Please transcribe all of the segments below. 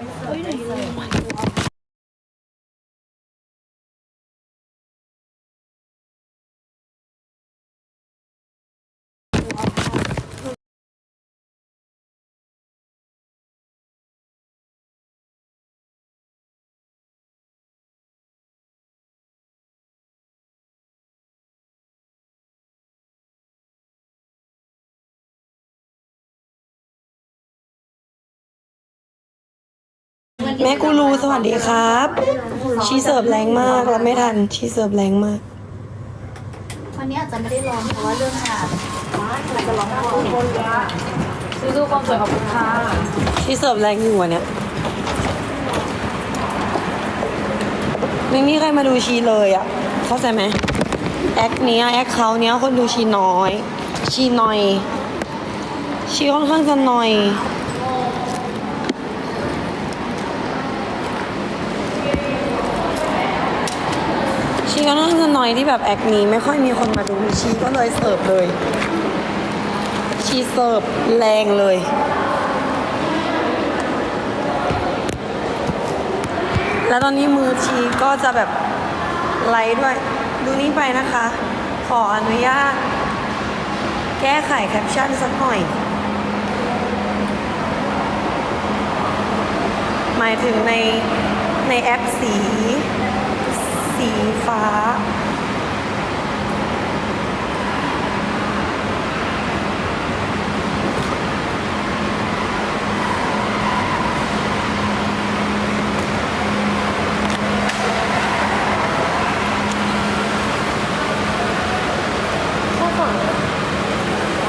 Uy, nahilo. แม่กูรูสวัสดีครับ ชีเสิร์ฟแรงมากรับไม่ทัน ชีเสิร์ฟแรงมาก วันนี้อาจจะไม่ได้ร้องเพราะว่าเรื่องงานอาจจะร้องคนสู้ๆความสวยขอบคุณค่ะชีเสิร์ฟแรงอยู่อะเนี่ยไม่มีใครมาดูชีเลยอะเข้าใจไหมแอคเนี้ยแอคเขาเนี้ยคนดูชีน้อย ชีน้อย ชีค่อนข้างจะน้อย ชีก็น่าจะน้ อยที่แบบแอคนี้ไม่ค่อยมีคนมาดูชีก็เลยเสิร์ฟเลย ชีเสิร์ฟแรงเลย แล้วตอนนี้มือชีก็จะแบบไลท์ด้วย ดูนี่ไปนะคะ ขออนุญาต แก้ไขแคปชั่นสักหน่อย หมายถึงในในแอปสี สีฟ้า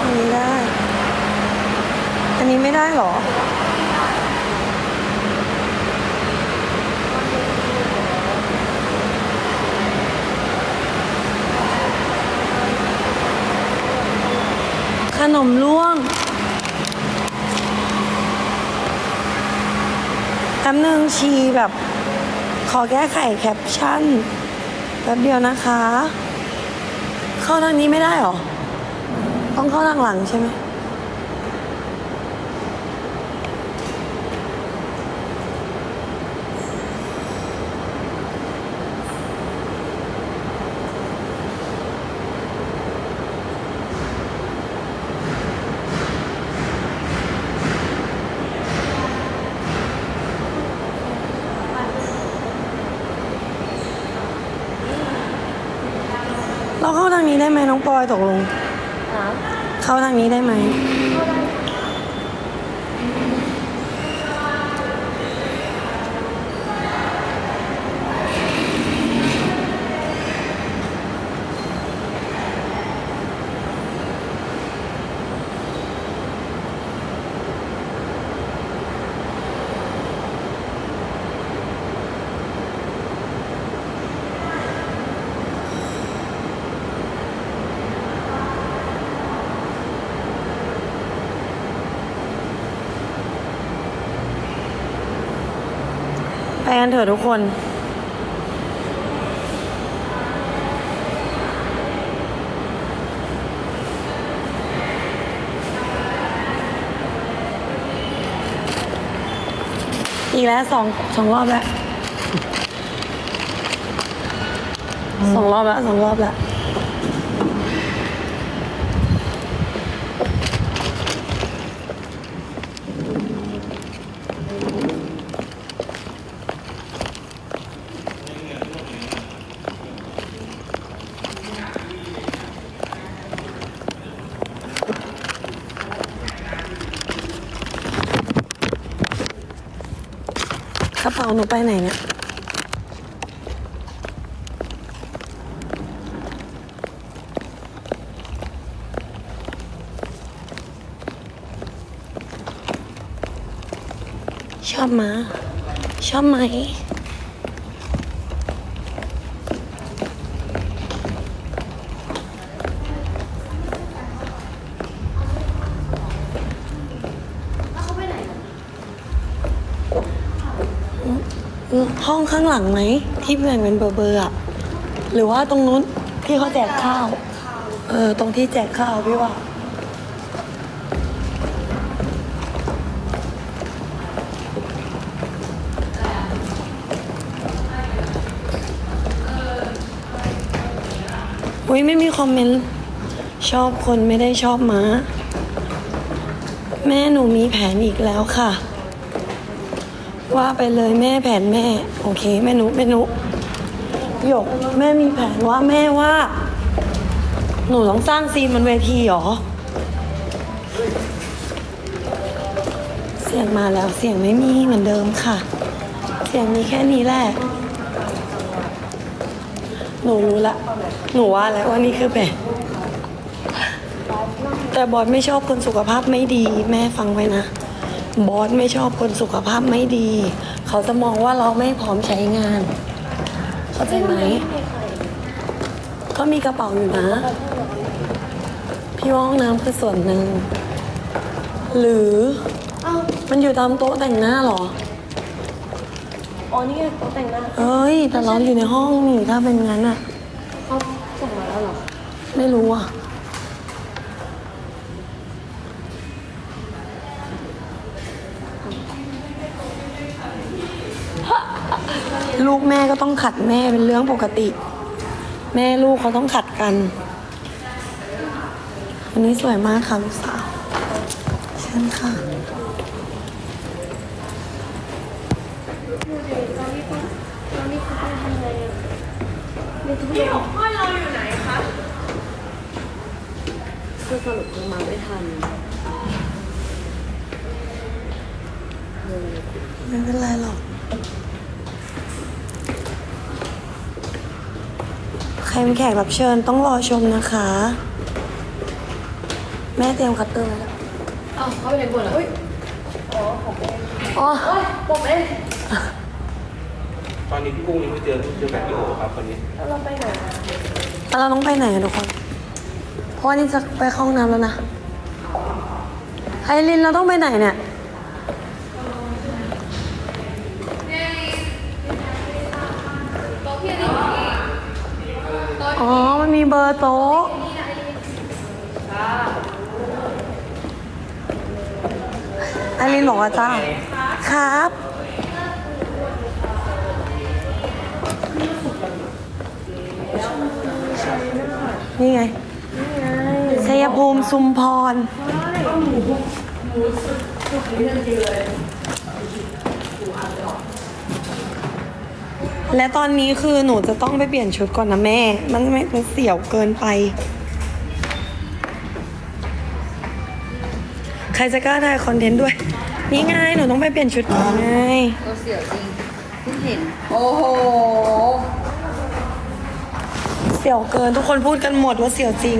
อันนี้ได้ อันนี้ไม่ได้เหรอ ข นมล่วงแป๊บนึงชีแบบ ขอแก้ไขแคปชั่นแป๊บเดียวนะคะ เข้าทางนี้ไม่ได้หรอ ต้องเข้าทางหลังใช่ไหม เราเข้าทาง นี้ได้ไหมน้องปอยตกลง เข้าทางนี้ได้ไหมไป กันเถอะทุกคน อีกแล้วสองสองรอบแล้วสองรอบแล้วสองรอบแล้ว หนูไปไหนเนี่ย ชอบมา ชอบไหม ห้องข้างหลังไหมที่มันเป็นเบอร์เบอร์อะหรือว่าตรงนู้นที่เขาแจกข้าว เออ ตรงที่แจกข้าวพี่ว่า อุ้ยไม่มีคอมเมนต์ ชอบคนไม่ได้ชอบม้าแม่หนูมีแผนอีกแล้วค่ะ ว่าไปเลยแม่แผนแม่ โอเคแม่นูแม่นูหยกแม่มีแผนว่าแม่ว่า หนูต้องสร้างซีนบนเวทีเหรอ เสียงมาแล้วเสียงไม่มีเหมือนเดิมค่ะ เสียงมีแค่นี้แหละหนูรู้ละ หนูว่าแล้วว่านี่คือแบบแต่บอสไม่ชอบคนสุขภาพไม่ดีแม่ฟังไว้นะ บอสไม่ชอบคนสุขภาพไม่ดี เขาจะมองว่าเราไม่พร้อมใช้งาน เข้าใจไหม ก็มีกระเป๋าอยู่นะ พี่ว่าห้องน้ำคือส่วนหนึ่ง หรือมันอยู่ตามโต๊ะแต่งหน้าเหรอ อ๋อ นี่ไงโต๊ะแต่งหน้า เอ้ย แต่เราอยู่ในห้องนี่ถ้าเป็นงั้นอะเขาส่งมาแล้วเหรอ ไม่รู้อะ ลูกแม่ก็ต้องขัดแม่เป็นเรื่องปกติ แม่ลูกเขาต้องขัดกัน วันนี้สวยมากค่ะลูกสาวเชิญค่ะคือสรุปคือมาไม่ทันไม่เป็นไรหรอก รเป็นแขกรับเชิญต้องรอชมนะคะ แม่เตรียมคัตเตอร์ไว้แล้วอ้าวเขาไปไหนบนอะอุ้ยอ๋อโอ้ยผมเองตอนนี้พี่กุ้งยังไม่เจอเจอแบบพี่โอครับคนนี้แล้วเราไปไหนอะแล้วเราต้องไปไหนอะทุกคน เพราะว่านี่จะไปเข้าห้องน้ำแล้วนะไอรินเราต้องไปไหนเนี่ย อ๋อ มันมีเบ อร์โต๊ะไอรินบอกว่าจ้าครับ นี่ไงชัยภูมิ ซุมพร และตอนนี้คือหนูจะต้องไปเปลี่ยนชุดก่อนนะแม่ มันไม่มันเสี่ยวเกินไป ใครจะกล้าถ่ายคอนเทนต์ด้วย นี่ไงหนูต้องไปเปลี่ยนชุดก่อนไงเราเสียวจริงเพิ่งเห็น โอ้โห เสี่ยวเกินทุกคนพูดกันหมดว่าเสี่ยวจริง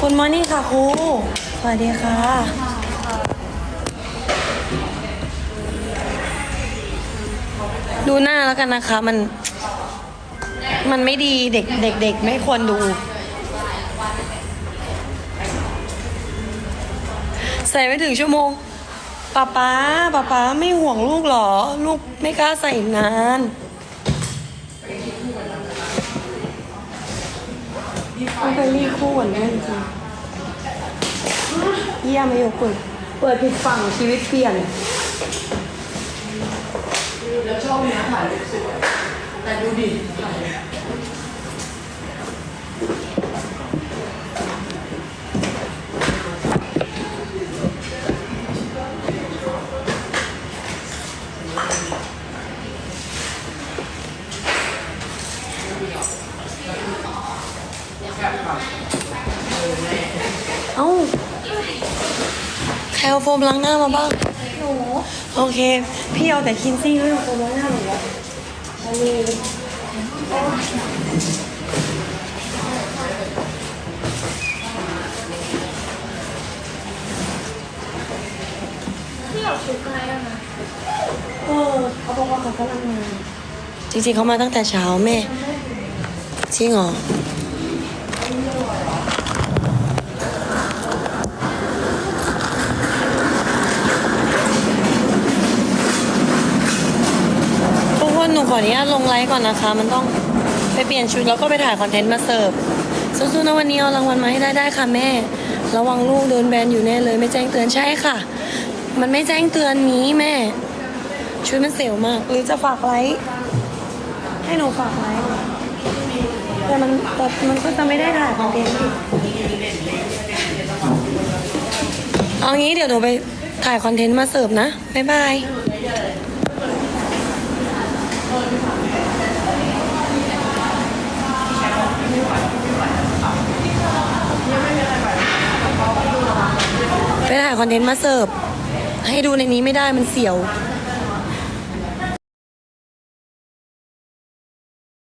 คุณมอนี่ค่ะครู สวัสดีค่ะ ดูหน้าแล้วกันนะคะ มัน มันไม่ดีเด็กเด็กเด็กไม่ควรดู ใส่ไม่ถึงชั่วโมงป๊าป๊าป๊าป๊าไม่ห่วงลูกหรอ ลูกไม่กล้าใส่นานต้องไปรีบคู่ก่อนแม่จริงเยี่ยมไม่ยกเปิดเปิดผิดฝั่งชีวิตเปลี่ยน แล้วชอบมีนะถ่ายรูปสวยแต่ดูดิถ่ายเอาใครเอโฟมล้างหน้ามาบ้างโอเค พี่เอาแต่คินซี่ไม่เอาโฟมล้างหน้าหนูอะอันนี้ที่เอาชุดอะไรอะนะเออเขาบอกว่าเขากำลังมาจริงๆเขามาตั้งแต่เช้าแม่จริงเหรอ ทุกคน หนูขออนุญาตลงไลฟ์ก่อนนะคะ มันต้องไปเปลี่ยนชุดแล้วก็ไปถ่ายคอนเทนต์มาเสิร์ฟสู้ๆนะวันนี้เอารางวัลมาให้ได้ได้ค่ะแม่ ระวังลูกโดนแบนอยู่แน่เลย ไม่แจ้งเตือนใช่ค่ะ มันไม่แจ้งเตือนนี้แม่ ชุดมันเสียวมาก หรือจะฝากไลฟ์ให้หนูฝากไลฟ์แต่มันแต่มันก็จะไม่ได้ถ่ายคอนเทนต์อีกเอางี้เดี๋ยวหนูไปถ่ายคอนเทนต์มาเสิร์ฟนะบ๊ายบาย ไปถ่ายคอนเทนต์มาเสิร์ฟ ให้ดูในนี้ไม่ได้มันเสียว